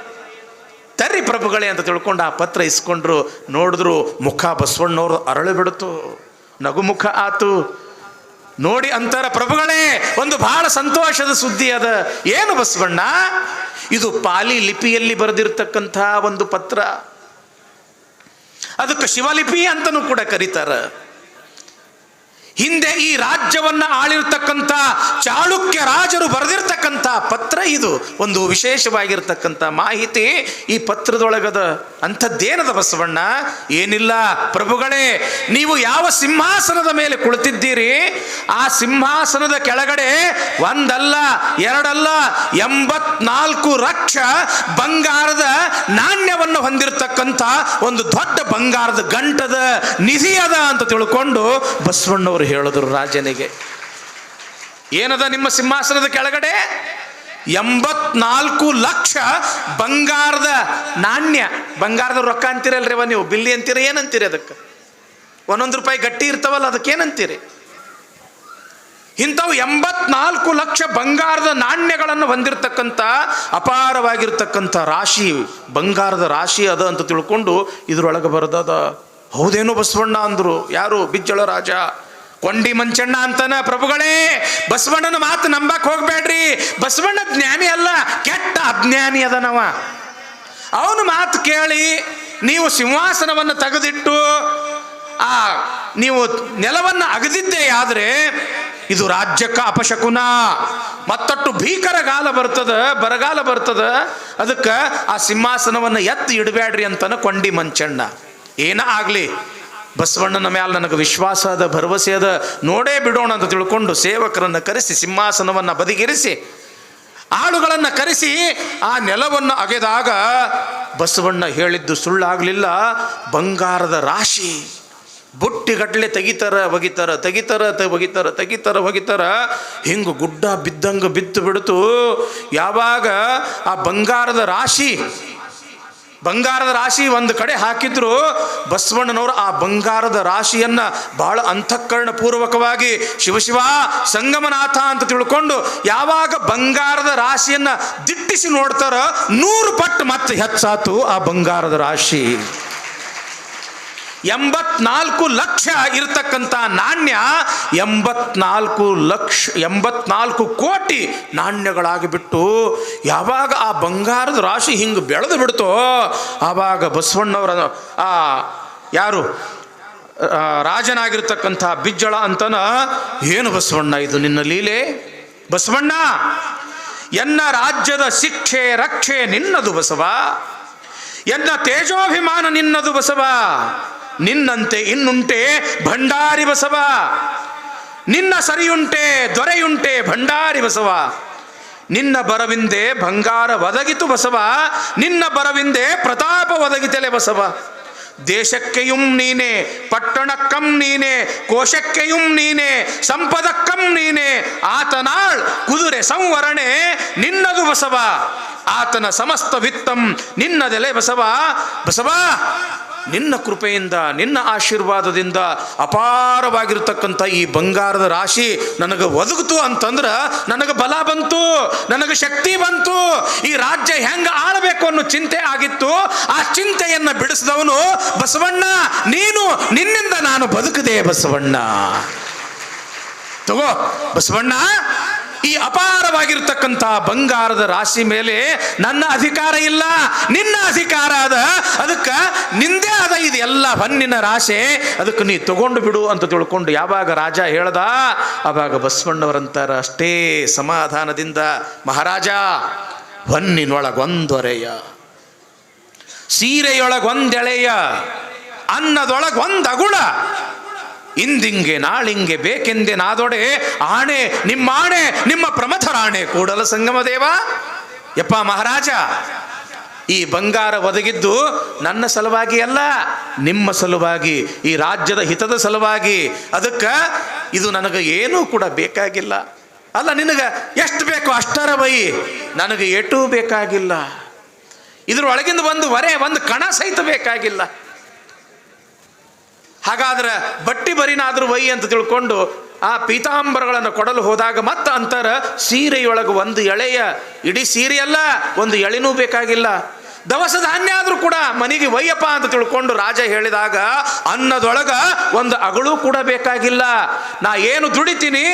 ತರ್ರಿ ಪ್ರಭುಗಳೇ ಅಂತ ತಿಳ್ಕೊಂಡು ಆ ಪತ್ರ ಇಸ್ಕೊಂಡ್ರು. ನೋಡಿದ್ರು ಮುಖ ಬಸವಣ್ಣವ್ರು ಅರಳು ಬಿಡ್ತು. ನಗುಮುಖ ಆತು. ನೋಡಿ ಅಂತಾರ ಪ್ರಭುಗಳೇ, ಒಂದು ಬಹಳ ಸಂತೋಷದ ಸುದ್ದಿ ಅದ. ಏನು ಬಸವಣ್ಣ? ಇದು ಪಾಲಿ ಲಿಪಿಯಲ್ಲಿ ಬರೆದಿರ್ತಕ್ಕಂಥ ಒಂದು ಪತ್ರ. ಅದಕ್ಕೆ ಶಿವಲಿಪಿ ಅಂತನೂ ಕೂಡ ಕರೀತಾರ. ಹಿಂದೆ ಈ ರಾಜ್ಯವನ್ನ ಆಳಿರ್ತಕ್ಕಂಥ ಚಾಳುಕ್ಯ ರಾಜರು ಬರೆದಿರ್ತಕ್ಕಂಥ ಪತ್ರ ಇದು. ಒಂದು ವಿಶೇಷವಾಗಿರ್ತಕ್ಕಂಥ ಮಾಹಿತಿ ಈ ಪತ್ರದೊಳಗದ ಅಂಥದ್ದೇನದ ಬಸವಣ್ಣ? ಏನಿಲ್ಲ. ಪ್ರಭುಗಳೇ, ನೀವು ಯಾವ ಸಿಂಹಾಸನದ ಮೇಲೆ ಕುಳಿತಿದ್ದೀರಿ? ಆ ಸಿಂಹಾಸನದ ಕೆಳಗಡೆ ಒಂದಲ್ಲ, ಎರಡಲ್ಲ, ಎಂಬತ್ನಾಲ್ಕು ಲಕ್ಷ ಬಂಗಾರದ ನಾಣ್ಯವನ್ನು ಹೊಂದಿರತಕ್ಕಂಥ ಒಂದು ದೊಡ್ಡ ಬಂಗಾರದ ಗಂಟದ ನಿಧಿ ಅದ ಅಂತ ತಿಳ್ಕೊಂಡು ಬಸವಣ್ಣವರು ಹೇಳಿದ್ರು ರಾಜನಿಗೆ. ಏನದ ನಿಮ್ಮ ಸಿಂಹಾಸನದ ಕೆಳಗಡೆ? ಎಂಬತ್ನಾಲ್ಕು ಲಕ್ಷ ಬಂಗಾರದ ನಾಣ್ಯ. ಬಂಗಾರದ ರೊಕ್ಕ ಅಂತೀರಲ್ರಿವ ನೀವು. ಬಿಲ್ಲಿ ಅಂತೀರ, ಏನಂತೀರಿ ಅದಕ್ಕೆ? ಒಂದೊಂದು ರೂಪಾಯಿ ಗಟ್ಟಿ ಇರ್ತಾವಲ್ಲ ಅದಕ್ಕೆ ಏನಂತೀರಿ ಇಂಥವು ಎಂಬತ್ನಾಲ್ಕು ಲಕ್ಷ ಬಂಗಾರದ ನಾಣ್ಯಗಳನ್ನು ಹೊಂದಿರತಕ್ಕಂಥ, ಅಪಾರವಾಗಿರ್ತಕ್ಕಂಥ ರಾಶಿ, ಬಂಗಾರದ ರಾಶಿ ಅದ ಅಂತ ತಿಳ್ಕೊಂಡು ಇದ್ರೊಳಗೆ ಬರೆದದ. ಹೌದೇನು ಬಸವಣ್ಣ ಅಂದರು. ಯಾರು? ಬಿಜ್ಜಳ ರಾಜ. ಕೊಂಡಿ ಮಂಚಣ್ಣ ಅಂತಾನ ಪ್ರಭುಗಳೇ, ಬಸವಣ್ಣನ ಮಾತು ನಂಬಕ್ ಹೋಗ್ಬೇಡ್ರಿ. ಬಸವಣ್ಣ ಜ್ಞಾನಿ ಅಲ್ಲ, ಕೆಟ್ಟ ಅಜ್ಞಾನಿ ಅದನವ. ಅವನು ಮಾತು ಕೇಳಿ ನೀವು ಸಿಂಹಾಸನವನ್ನು ತೆಗೆದಿಟ್ಟು, ಆ, ನೀವು ನೆಲವನ್ನು ಅಗದಿದ್ದೇ ಆದರೆ, ಇದು ರಾಜ್ಯಕ್ಕ ಅಪಶಕುನ. ಮತ್ತಷ್ಟು ಭೀಕರ ಗಾಲ ಬರ್ತದ, ಬರಗಾಲ ಬರ್ತದ, ಅದಕ್ಕೆ ಆ ಸಿಂಹಾಸನವನ್ನು ಎತ್ತಿ ಇಡಬೇಡ್ರಿ ಅಂತನ ಕೊಂಡಿ ಮಂಚಣ್ಣ. ಏನ ಆಗ್ಲಿ? ಬಸವಣ್ಣನ ಮ್ಯಾಲೆ ನನಗೆ ವಿಶ್ವಾಸ ಅದ, ಭರವಸೆ ಅದ. ನೋಡೇ ಬಿಡೋಣ ಅಂತ ತಿಳ್ಕೊಂಡು ಸೇವಕರನ್ನು ಕರೆಸಿ, ಸಿಂಹಾಸನವನ್ನು ಬದಿಗಿರಿಸಿ, ಆಳುಗಳನ್ನು ಕರೆಸಿ ಆ ನೆಲವನ್ನು ಅಗೆದಾಗ ಬಸವಣ್ಣ ಹೇಳಿದ್ದು ಸುಳ್ಳಾಗಲಿಲ್ಲ. ಬಂಗಾರದ ರಾಶಿ ಬುಟ್ಟಿಗಟ್ಟಲೆ ತೆಗಿತಾರ, ಒಗಿತಾರ, ತೆಗಿತಾರ, ತ, ಒಗಿತಾರ, ತೆಗಿತಾರ, ಒಗಿತಾರ. ಹಿಂಗೆ ಗುಡ್ಡ ಬಿದ್ದಂಗೆ ಬಿದ್ದು ಬಿಡ್ತು. ಯಾವಾಗ ಆ ಬಂಗಾರದ ರಾಶಿ ಬಂಗಾರದ ರಾಶಿ ಒಂದು ಕಡೆ ಹಾಕಿದ್ರು ಬಸವಣ್ಣನವರು ಆ ಬಂಗಾರದ ರಾಶಿಯನ್ನ ಬಹಳ ಅಂತಃಕರಣ ಪೂರ್ವಕವಾಗಿ ಶಿವಶಿವ ಸಂಗಮನಾಥ ಅಂತ ತಿಳ್ಕೊಂಡು ಯಾವಾಗ ಬಂಗಾರದ ರಾಶಿಯನ್ನ ದಿಟ್ಟಿಸಿ ನೋಡ್ತಾರ ನೂರು ಪಟ್ಟು ಮತ್ತೆ ಹೆಚ್ಚಾತು ಆ ಬಂಗಾರದ ರಾಶಿ. ಎಂಬತ್ನಾಲ್ಕು ಲಕ್ಷ ಇರತಕ್ಕಂಥ ನಾಣ್ಯ ಎಂಬತ್ನಾಲ್ಕು ಲಕ್ಷ, ಎಂಬತ್ನಾಲ್ಕು ಕೋಟಿ ನಾಣ್ಯಗಳಾಗಿಬಿಟ್ಟು ಯಾವಾಗ ಆ ಬಂಗಾರದ ರಾಶಿ ಹಿಂಗೆ ಬೆಳೆದು ಬಿಡ್ತೋ, ಆವಾಗ ಬಸವಣ್ಣವರ, ಆ, ಯಾರು ರಾಜನಾಗಿರ್ತಕ್ಕಂಥ ಬಿಜ್ಜಳ ಅಂತನ, ಏನು ಬಸವಣ್ಣ ಇದು ನಿನ್ನ ಲೀಲೆ? ಬಸವಣ್ಣ, ಎನ್ನ ರಾಜ್ಯದ ಶಿಕ್ಷೆ ರಕ್ಷೆ ನಿನ್ನದು ಬಸವ, ಎನ್ನ ತೇಜೋಭಿಮಾನ ನಿನ್ನದು ಬಸವ ನಿನ್ನಂತೆ ಇನ್ನುಂಟೆ ಭಂಡಾರಿ ಬಸವ. ನಿನ್ನ ಸರಿಯುಂಟೆ, ದೊರೆಯುಂಟೆ ಭಂಡಾರಿ ಬಸವ. ನಿನ್ನ ಬರವಿಂದೆ ಬಂಗಾರ ಒದಗಿತು ಬಸವ. ನಿನ್ನ ಬರವಿಂದೆ ಪ್ರತಾಪ ಒದಗಿತಲೆ ಬಸವ. ದೇಶಕ್ಕೆಯುಂ ನೀನೆ, ಪಟ್ಟಣಕ್ಕಂ ನೀನೆ, ಕೋಶಕ್ಕೆಯುಂ ನೀನೆ, ಸಂಪದಕ್ಕಂ ನೀನೆ, ಆತನಾಳ್ ಕುದುರೆ ಸಂವರಣೆ ನಿನ್ನದು ಬಸವ. ಆತನ ಸಮಸ್ತ ವಿತ್ತಂ ನಿನ್ನದೆಲೆ ಬಸವ. ಬಸವ ನಿನ್ನ ಕೃಪೆಯಿಂದ, ನಿನ್ನ ಆಶೀರ್ವಾದದಿಂದ ಅಪಾರವಾಗಿರತಕ್ಕಂಥ ಈ ಬಂಗಾರದ ರಾಶಿ ನನಗೆ ಒದಗಿತು ಅಂತಂದ್ರೆ ನನಗೆ ಬಲ ಬಂತು, ನನಗೆ ಶಕ್ತಿ ಬಂತು. ಈ ರಾಜ್ಯ ಹೆಂಗ ಆಳಬೇಕು ಅನ್ನೋ ಚಿಂತೆ ಆಗಿತ್ತು. ಆ ಚಿಂತೆಯನ್ನು ಬಿಡಿಸಿದವನು ಬಸವಣ್ಣ, ನೀನು ನಿನ್ನಿಂದ ನಾನು ಬದುಕದೆ ಬಸವಣ್ಣ. ತಗೋ, ಬಸವಣ್ಣ ಈ ಅಪಾರವಾಗಿರ್ತಕ್ಕಂತಹ ಬಂಗಾರದ ರಾಶಿ ಮೇಲೆ ನನ್ನ ಅಧಿಕಾರ ಇಲ್ಲ, ನಿನ್ನ ಅಧಿಕಾರ ಅದ, ಅದಕ್ಕೆ ನಿಂದೇ ಅದ ಇದು ಎಲ್ಲ ಹೊನ್ನಿನ ರಾಶಿ, ಅದಕ್ಕೆ ನೀ ತಗೊಂಡು ಬಿಡು ಅಂತ ತಿಳ್ಕೊಂಡು ಯಾವಾಗ ರಾಜ ಹೇಳ್ದ? ಅವಾಗ ಬಸವಣ್ಣವರಂತಾರ ಅಷ್ಟೇ ಸಮಾಧಾನದಿಂದ, ಮಹಾರಾಜ ಹೊನ್ನಿನೊಳಗೊಂದೊರೆಯ ಸೀರೆಯೊಳಗೊಂದೆಳೆಯ, ಅನ್ನದೊಳಗೊಂದಗುಳ ಇಂದಿಂಗೆ ನಾಳಿಂಗೆ ಬೇಕೆಂದೆ ನಾದೊಡೆ. ಆಣೆ, ನಿಮ್ಮ ಆಣೆ, ನಿಮ್ಮ ಪ್ರಮಥರಾಣೆ ಕೂಡಲ ಸಂಗಮ ದೇವ. ಯಪ್ಪ ಮಹಾರಾಜ, ಈ ಬಂಗಾರ ಒದಗಿದ್ದು ನನ್ನ ಸಲುವಾಗಿ ಅಲ್ಲ, ನಿಮ್ಮ ಸಲುವಾಗಿ, ಈ ರಾಜ್ಯದ ಹಿತದ ಸಲುವಾಗಿ. ಅದಕ್ಕೆ ಇದು ನನಗೆ ಏನೂ ಕೂಡ ಬೇಕಾಗಿಲ್ಲ. ಅಲ್ಲ ನಿನಗೆ ಎಷ್ಟು ಬೇಕು ಅಷ್ಟರ ಬೈ, ನನಗೆ ಏಟೂ ಬೇಕಾಗಿಲ್ಲ. ಇದ್ರೊಳಗಿಂದ ಒಂದು ವರೆ, ಒಂದು ಕಣ ಸಹಿತ ಬೇಕಾಗಿಲ್ಲ. ಹಾಗಾದ್ರೆ ಬಟ್ಟಿ ಬರಿನಾದ್ರೂ ವೈ ಅಂತ ತಿಳ್ಕೊಂಡು ಆ ಪೀತಾಂಬರಗಳನ್ನು ಕೊಡಲು ಹೋದಾಗ ಮತ್ತೆ ಅಂತಾರ ಸೀರೆಯೊಳಗೆ ಒಂದು ಎಳೆಯ, ಇಡೀ ಸೀರೆ ಅಲ್ಲ ಒಂದು ಎಳೆನೂ ಬೇಕಾಗಿಲ್ಲ. ದವಸ ಧಾನ್ಯ ಆದರೂ ಕೂಡ ಮನೆಗೆ ವೈಯಪ್ಪ ಅಂತ ತಿಳ್ಕೊಂಡು ರಾಜ ಹೇಳಿದಾಗ ಅನ್ನದೊಳಗ ಒಂದು ಅಗಳು ಕೂಡ ಬೇಕಾಗಿಲ್ಲ. ನಾ ಏನು ದುಡಿತೀನಿ,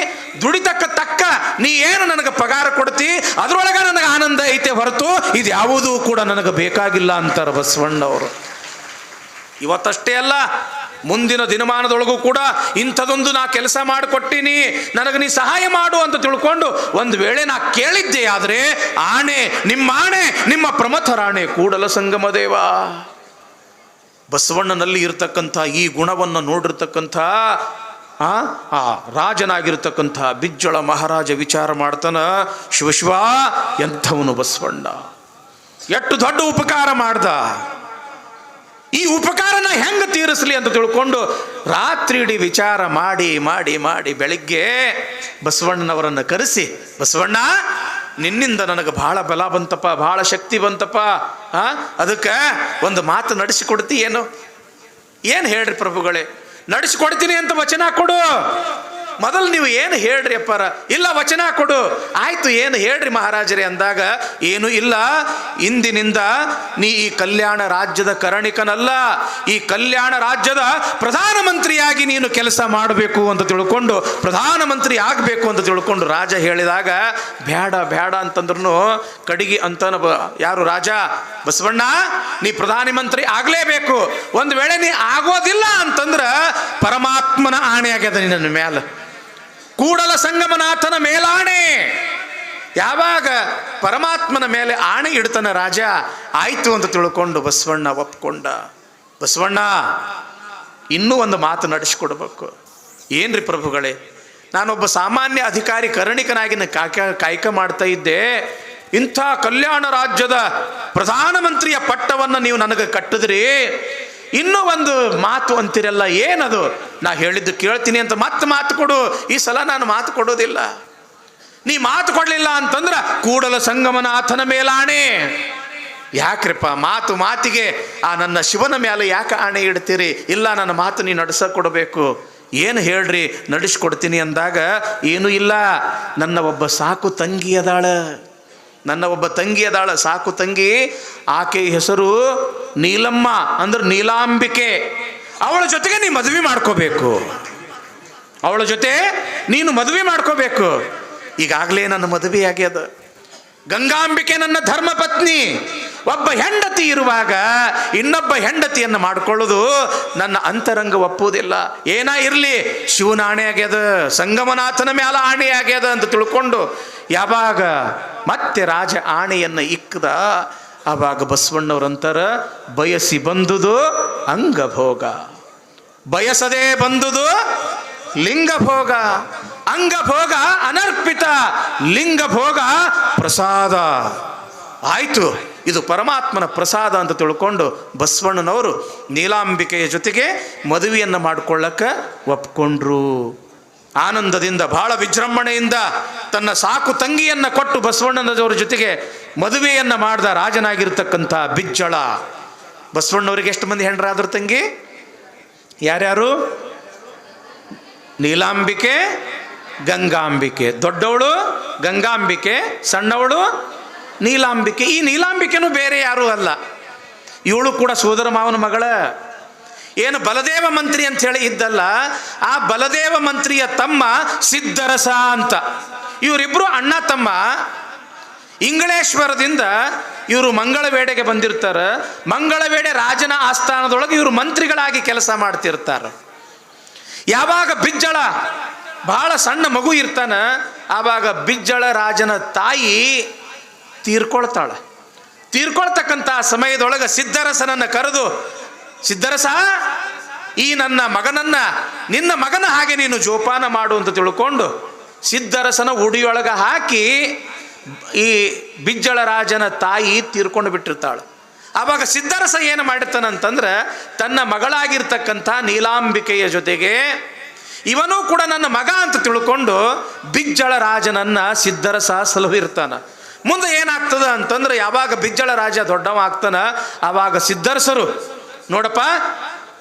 ದುಡಿತಕ್ಕ ತಕ್ಕ ನೀ ಏನು ನನಗೆ ಪಗಾರ ಕೊಡ್ತಿ, ಅದರೊಳಗೆ ನನಗೆ ಆನಂದ ಐತೆ ಹೊರತು ಇದು ಯಾವುದೂ ಕೂಡ ನನಗೆ ಬೇಕಾಗಿಲ್ಲ ಅಂತಾರೆ ಬಸವಣ್ಣವರು. ಇವತ್ತಷ್ಟೇ ಅಲ್ಲ ಮುಂದಿನ ದಿನಮಾನದೊಳಗೂ ಕೂಡ ಇಂಥದೊಂದು ನಾ ಕೆಲಸ ಮಾಡಿಕೊಟ್ಟಿನಿ, ನನಗೆ ನೀ ಸಹಾಯ ಮಾಡು ಅಂತ ತಿಳ್ಕೊಂಡು ಒಂದು ವೇಳೆ ನಾ ಕೇಳಿದ್ದೆ ಆದರೆ ಆಣೆ, ನಿಮ್ಮ ಆಣೆ, ನಿಮ್ಮ ಪ್ರಮಥರಾಣೆ ಕೂಡಲ ಸಂಗಮ ದೇವ. ಬಸವಣ್ಣನಲ್ಲಿ ಇರತಕ್ಕಂಥ ಈ ಗುಣವನ್ನು ನೋಡಿರ್ತಕ್ಕಂಥ, ಆ ಆ ರಾಜನಾಗಿರ್ತಕ್ಕಂಥ ಬಿಜ್ಜಳ ಮಹಾರಾಜ ವಿಚಾರ ಮಾಡ್ತಾನ ಶಿವಶಿವ ಎಂಥವನು ಬಸವಣ್ಣ. ಎಷ್ಟು ದೊಡ್ಡ ಉಪಕಾರ ಮಾಡ್ದ. ಈ ಉಪಕಾರನ ಹೆಂಗೆ ತೀರಿಸ್ಲಿ ಅಂತ ತಿಳ್ಕೊಂಡು ರಾತ್ರಿ ಇಡೀ ವಿಚಾರ ಮಾಡಿ ಮಾಡಿ ಮಾಡಿ ಬೆಳಿಗ್ಗೆ ಬಸವಣ್ಣನವರನ್ನು ಕರೆಸಿ, ಬಸವಣ್ಣ, ನಿನ್ನಿಂದ ನನಗೆ ಬಹಳ ಬಲ ಬಂತಪ್ಪ ಬಹಳ ಶಕ್ತಿ ಬಂತಪ್ಪ, ಆ, ಅದಕ್ಕೆ ಒಂದು ಮಾತು ನಡೆಸಿಕೊಡ್ತಿ ಏನು ಏನು ಹೇಳ್ರಿ ಪ್ರಭುಗಳೇ, ನಡೆಸಿಕೊಡ್ತೀನಿ ಅಂತ ವಚನ ಕೊಡು. ಮೊದಲು ನೀವು ಏನು ಹೇಳ್ರಿ ಅಪ್ಪಾರ? ಇಲ್ಲ, ವಚನ ಕೊಡು. ಆಯ್ತು, ಏನು ಹೇಳ್ರಿ ಮಹಾರಾಜರೇ ಅಂದಾಗ, ಏನು ಇಲ್ಲ. ಇಂದಿನಿಂದ ನೀ ಈ ಕಲ್ಯಾಣ ರಾಜ್ಯದ ಕರಣಿಕನಲ್ಲ. ಈ ಕಲ್ಯಾಣ ರಾಜ್ಯದ ಪ್ರಧಾನಮಂತ್ರಿಯಾಗಿ ನೀನು ಕೆಲಸ ಮಾಡಬೇಕು ಅಂತ ತಿಳ್ಕೊಂಡು, ಪ್ರಧಾನಮಂತ್ರಿ ಆಗಬೇಕು ಅಂತ ತಿಳ್ಕೊಂಡು ರಾಜ ಹೇಳಿದಾಗ ಬೇಡ ಬೇಡ ಅಂತಂದ್ರೂ ಕಡಿಗೆ ಅಂತನ ಬ- ಯಾರು ರಾಜ? ಬಸವಣ್ಣ, ನೀ ಪ್ರಧಾನಮಂತ್ರಿ ಆಗಲೇಬೇಕು. ಒಂದು ವೇಳೆ ನೀ ಆಗೋದಿಲ್ಲ ಅಂತಂದ್ರೆ ಪರಮಾತ್ಮನ ಆಣೆ ಆಗ್ಯದ ನಿನ್ನ ಮೇಲೆ. ಕೂಡಲ ಸಂಗಮನಾಥನ ಮೇಲಾಣೆ. ಯಾವಾಗ ಪರಮಾತ್ಮನ ಮೇಲೆ ಆಣೆ ಇಡ್ತಾನ ರಾಜ, ಆಯಿತು ಅಂತ ತಿಳ್ಕೊಂಡು ಬಸವಣ್ಣ ಒಪ್ಕೊಂಡ. ಬಸವಣ್ಣ, ಇನ್ನೂ ಒಂದು ಮಾತು ನಡೆಸ್ಕೊಡ್ಬೇಕು. ಏನ್ರಿ ಪ್ರಭುಗಳೇ, ನಾನೊಬ್ಬ ಸಾಮಾನ್ಯ ಅಧಿಕಾರಿ ಕರ್ಣಿಕನಾಗಿ ಕಾಯ್ಕ ಮಾಡ್ತಾ ಇದ್ದೆ. ಇಂಥ ಕಲ್ಯಾಣ ರಾಜ್ಯದ ಪ್ರಧಾನಮಂತ್ರಿಯ ಪಟ್ಟವನ್ನು ನೀವು ನನಗೆ ಕಟ್ಟಿದ್ರಿ. ಇನ್ನೂ ಒಂದು ಮಾತು ಅಂತಿರಲ್ಲ, ಏನದು? ನಾ ಹೇಳಿದ್ದು ಕೇಳ್ತೀನಿ ಅಂತ ಮತ್ತೆ ಮಾತು ಕೊಡು. ಈ ಸಲ ನಾನು ಮಾತು ಕೊಡೋದಿಲ್ಲ. ನೀ ಮಾತು ಕೊಡಲಿಲ್ಲ ಅಂತಂದ್ರೆ ಕೂಡಲ ಸಂಗಮನಾಥನ ಮೇಲಾಣೆ. ಯಾಕ್ರಿಪ್ಪ, ಮಾತು ಮಾತಿಗೆ ಆ ನನ್ನ ಶಿವನ ಮೇಲೆ ಯಾಕೆ ಆಣೆ ಇಡ್ತೀರಿ? ಇಲ್ಲ, ನನ್ನ ಮಾತು ನೀ ನಡ್ಸ ಕೊಡಬೇಕು. ಏನು ಹೇಳ್ರಿ? ನಡೆಸ್ಕೊಡ್ತೀನಿ ಅಂದಾಗ, ಏನೂ ಇಲ್ಲ. ನನ್ನ ಒಬ್ಬ ಸಾಕು ತಂಗಿ ಅದಾಳ. ನನ್ನ ಒಬ್ಬ ತಂಗಿ ಅದಾಳ, ಸಾಕು ತಂಗಿ. ಆಕೆ ಹೆಸರು ನೀಲಮ್ಮ ಅಂದ್ರೆ ನೀಲಾಂಬಿಕೆ. ಅವಳ ಜೊತೆಗೆ ನೀ ಮದುವೆ ಮಾಡ್ಕೋಬೇಕು. ಅವಳ ಜೊತೆ ನೀನು ಮದುವೆ ಮಾಡ್ಕೋಬೇಕು. ಈಗಾಗಲೇ ನನ್ನ ಮದುವೆ ಆಗ್ಯದ ಗಂಗಾಂಬಿಕೆ ನನ್ನ ಧರ್ಮ ಪತ್ನಿ. ಒಬ್ಬ ಹೆಂಡತಿ ಇರುವಾಗ ಇನ್ನೊಬ್ಬ ಹೆಂಡತಿಯನ್ನು ಮಾಡಿಕೊಳ್ಳೋದು ನನ್ನ ಅಂತರಂಗ ಒಪ್ಪುವುದಿಲ್ಲ. ಏನ ಇರಲಿ, ಶಿವನ ಆಣೆ ಆಗ್ಯದ, ಸಂಗಮನಾಥನ ಮ್ಯಾಲ ಆಣೆ ಆಗ್ಯದ ಅಂತ ತಿಳ್ಕೊಂಡು ಯಾವಾಗ ಮತ್ತೆ ರಾಜ ಆಣೆಯನ್ನು ಇಕ್ಕದ ಆವಾಗ ಬಸವಣ್ಣವ್ರಂತರ ಬಯಸಿ ಬಂದುದು ಅಂಗಭೋಗ. ಬಯಸದೇ ಬಂದುದು ಲಿಂಗಭೋಗ. ಅಂಗಭೋಗ ಅನರ್ಪಿತ ಲಿಂಗ ಭೋಗ ಪ್ರಸಾದ. ಆಯಿತು, ಇದು ಪರಮಾತ್ಮನ ಪ್ರಸಾದ ಅಂತ ತಿಳ್ಕೊಂಡು ಬಸವಣ್ಣನವರು ನೀಲಾಂಬಿಕೆಯ ಜೊತೆಗೆ ಮದುವೆಯನ್ನು ಮಾಡಿಕೊಳ್ಳಕ್ಕೆ ಒಪ್ಕೊಂಡ್ರು. ಆನಂದದಿಂದ, ಬಹಳ ವಿಜೃಂಭಣೆಯಿಂದ ತನ್ನ ಸಾಕು ತಂಗಿಯನ್ನು ಕೊಟ್ಟು ಬಸವಣ್ಣನವರ ಜೊತೆಗೆ ಮದುವೆಯನ್ನು ಮಾಡಿದ ರಾಜನಾಗಿರ್ತಕ್ಕಂಥ ಬಿಜ್ಜಳ. ಬಸವಣ್ಣವರಿಗೆ ಎಷ್ಟು ಮಂದಿ ಹೆಂಡ್ರಾದ್ರು ತಂಗಿ? ಯಾರ್ಯಾರು? ನೀಲಾಂಬಿಕೆ ಗಂಗಾಂಬಿಕೆ. ದೊಡ್ಡವಳು ಗಂಗಾಂಬಿಕೆ, ಸಣ್ಣವಳು ನೀಲಾಂಬಿಕೆ. ಈ ನೀಲಾಂಬಿಕೆನೂ ಬೇರೆ ಯಾರೂ ಅಲ್ಲ. ಇವಳು ಕೂಡ ಸೋದರ ಮಾವನ ಮಗಳ. ಏನು ಬಲದೇವ ಮಂತ್ರಿ ಅಂತ ಹೇಳಿ ಇದ್ದಲ್ಲ, ಆ ಬಲದೇವ ಮಂತ್ರಿಯ ತಮ್ಮ ಸಿದ್ಧರಸ ಅಂತ. ಇವರಿಬ್ಬರು ಅಣ್ಣ ತಮ್ಮ. ಇಂಗಳೇಶ್ವರದಿಂದ ಇವರು ಮಂಗಳವೇಡೆಗೆ ಬಂದಿರ್ತಾರೆ. ಮಂಗಳವೇಡೆ ರಾಜನ ಆಸ್ಥಾನದೊಳಗೆ ಇವರು ಮಂತ್ರಿಗಳಾಗಿ ಕೆಲಸ ಮಾಡ್ತಿರ್ತಾರೆ. ಯಾವಾಗ ಬಿಜ್ಜಳ ಬಹಳ ಸಣ್ಣ ಮಗು ಇರ್ತಾನ, ಆವಾಗ ಬಿಜ್ಜಳ ರಾಜನ ತಾಯಿ ತೀರ್ಕೊಳ್ತಾಳೆ. ತೀರ್ಕೊಳ್ತಕ್ಕಂಥ ಸಮಯದೊಳಗೆ ಸಿದ್ಧರಸನನ್ನು ಕರೆದು, ಸಿದ್ಧರಸ, ಈ ನನ್ನ ಮಗನನ್ನ, ನಿನ್ನ ಮಗನ ಹಾಗೆ ನೀನು ಜೋಪಾನ ಮಾಡು ಅಂತ ತಿಳ್ಕೊಂಡು ಸಿದ್ಧರಸನ ಉಡಿಯೊಳಗೆ ಹಾಕಿ ಈ ಬಿಜ್ಜಳ ರಾಜನ ತಾಯಿ ತೀರ್ಕೊಂಡು ಬಿಟ್ಟಿರ್ತಾಳೆ. ಆವಾಗ ಸಿದ್ಧರಸ ಏನು ಮಾಡಿರ್ತಾನಂತಂದ್ರೆ ತನ್ನ ಮಗಳಾಗಿರ್ತಕ್ಕಂಥ ನೀಲಾಂಬಿಕೆಯ ಜೊತೆಗೆ ಇವನು ಕೂಡ ನನ್ನ ಮಗ ಅಂತ ತಿಳ್ಕೊಂಡು ಬಿಜ್ಜಳ ರಾಜನನ್ನ ಸಿದ್ಧರಸ ಇರ್ತಾನ. ಮುಂದೆ ಏನಾಗ್ತದ ಅಂತಂದ್ರೆ ಯಾವಾಗ ಬಿಜ್ಜಳ ರಾಜ ದೊಡ್ಡವ ಆಗ್ತಾನ ಆವಾಗ ಸಿದ್ಧರಸರು ನೋಡಪ್ಪ,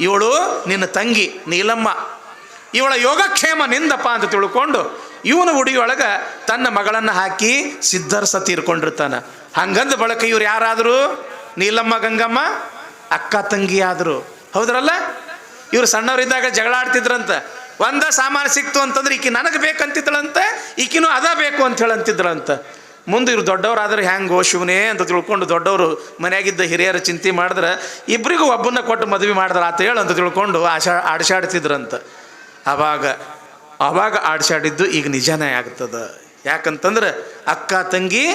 ಇವಳು ನಿನ್ನ ತಂಗಿ ನೀಲಮ್ಮ. ಇವಳ ಯೋಗಕ್ಷೇಮ ನಿಂದಪ್ಪ ಅಂತ ತಿಳ್ಕೊಂಡು ಇವನ ಉಡಿಯೊಳಗೆ ತನ್ನ ಮಗಳನ್ನು ಹಾಕಿ ಸಿದ್ಧರಸ ತೀರ್ಕೊಂಡಿರ್ತಾನ ಹಂಗಂದ ಬಳಕ ಇವ್ರು ಯಾರಾದರೂ? ನೀಲಮ್ಮ, ಗಂಗಮ್ಮ, ಅಕ್ಕ ತಂಗಿ ಆದರು. ಹೌದ್ರಲ್ಲ? ಇವ್ರು ಸಣ್ಣವರಿದ್ದಾಗ ಜಗಳ ಆಡ್ತಿದ್ರಂತ ಒಂದ ಸಾಮಾನು ಸಿಕ್ತು ಅಂತಂದ್ರೆ ಈಕಿ ನನಗೆ ಬೇಕಂತಿದ್ದಳಂತೆ, ಈಕಿನೂ ಅದ ಬೇಕು ಅಂತ ಹೇಳಂತಿದ್ರಂತ ಮುಂದೆ ಇವ್ರು ದೊಡ್ಡವರಾದ್ರೆ ಹ್ಯಾಂಗೋ ಶಿವನೇ ಅಂತ ತಿಳ್ಕೊಂಡು ದೊಡ್ಡವರು ಮನೆಯಾಗಿದ್ದ ಹಿರಿಯರ ಚಿಂತೆ ಮಾಡಿದ್ರೆ ಇಬ್ಬರಿಗೂ ಒಬ್ಬನ್ನ ಕೊಟ್ಟು ಮದುವೆ ಮಾಡಿದ್ರೆ ಆತ ಹೇಳು ಅಂತ ತಿಳ್ಕೊಂಡು ಆಶಾ ಆಡ್ಸಾಡ್ತಿದ್ರಂತ. ಆವಾಗ ಆವಾಗ ಆಡ್ಸಾಡಿದ್ದು ಈಗ ನಿಜನೇ ಆಗ್ತದ. ಯಾಕಂತಂದ್ರೆ ಅಕ್ಕ ತಂಗಿ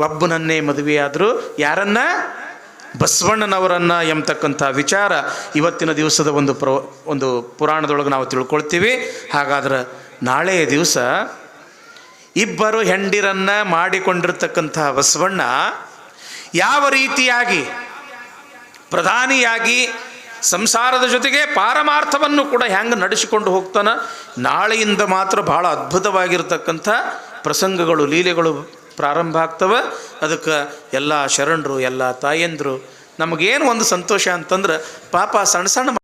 ಒಬ್ಬನನ್ನೇ ಮದುವೆಯಾದರೂ, ಯಾರನ್ನ? ಬಸವಣ್ಣನವರನ್ನ ಎಂಬತಕ್ಕಂಥ ವಿಚಾರ ಇವತ್ತಿನ ದಿವಸದ ಒಂದು ಪ್ರ, ಒಂದು ಪುರಾಣದೊಳಗೆ ನಾವು ತಿಳ್ಕೊಳ್ತೀವಿ. ಹಾಗಾದ್ರೆ ನಾಳೆಯ ದಿವಸ ಇಬ್ಬರು ಹೆಂಡಿರನ್ನ ಮಾಡಿಕೊಂಡಿರ್ತಕ್ಕಂಥ ಬಸವಣ್ಣ ಯಾವ ರೀತಿಯಾಗಿ ಪ್ರಧಾನಿಯಾಗಿ ಸಂಸಾರದ ಜೊತೆಗೆ ಪಾರಮಾರ್ಥವನ್ನು ಕೂಡ ಹೆಂಗೆ ನಡೆಸಿಕೊಂಡು ಹೋಗ್ತಾನ ನಾಳೆಯಿಂದ ಮಾತ್ರ ಬಹಳ ಅದ್ಭುತವಾಗಿರ್ತಕ್ಕಂಥ ಪ್ರಸಂಗಗಳು, ಲೀಲೆಗಳು ಪ್ರಾರಂಭ ಆಗ್ತವೆ. ಅದಕ್ಕೆ ಎಲ್ಲ ಶರಣರು ಎಲ್ಲ ತಾಯಂದರು ನಮಗೇನು ಒಂದು ಸಂತೋಷ ಅಂತಂದ್ರೆ ಪಾಪ ಸಣ್ಣ ಸಣ್ಣ